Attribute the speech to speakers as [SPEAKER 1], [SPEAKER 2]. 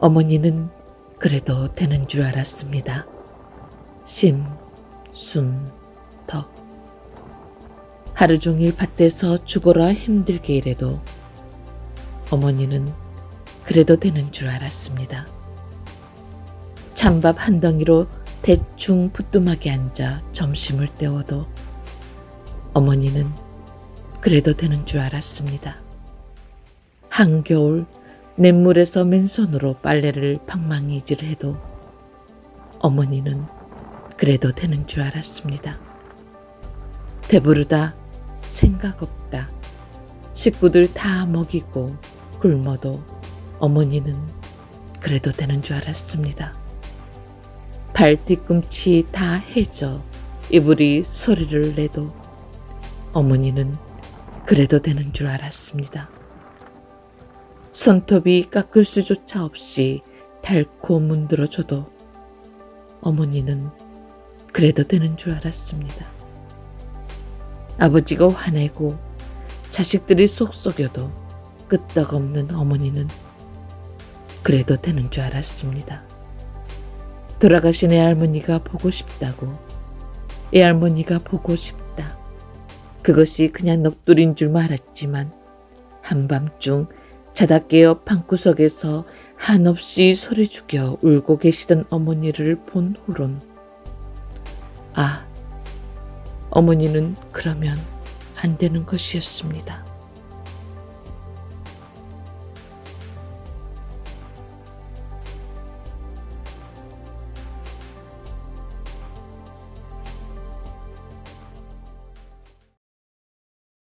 [SPEAKER 1] 어머니는 그래도 되는 줄 알았습니다. 심, 순, 덕. 하루 종일 밭에서 죽어라 힘들게 일해도 어머니는 그래도 되는 줄 알았습니다. 찬밥 한 덩이로 대충 부뚜막에 앉아 점심을 때워도 어머니는 그래도 되는 줄 알았습니다. 한겨울 냇물에서 맨손으로 빨래를 방망이질 해도 어머니는 그래도 되는 줄 알았습니다. 배부르다 생각 없다 식구들 다 먹이고 굶어도 어머니는 그래도 되는 줄 알았습니다. 발 뒤꿈치 다 해져 이불이 소리를 내도 어머니는 그래도 되는 줄 알았습니다. 손톱이 깎을 수조차 없이 닳고 문드러져도 어머니는 그래도 되는 줄 알았습니다. 아버지가 화내고 자식들이 속썩여도 끄떡없는 어머니는 그래도 되는 줄 알았습니다. 돌아가신 애할머니가 보고 싶다고 애할머니가 보고 싶다. 그것이 그냥 넋두리인 줄 알았지만 한밤중 자다 깨어 방구석에서 한없이 소리 죽여 울고 계시던 어머니를 본 후론 아 어머니는 그러면 안 되는 것이었습니다.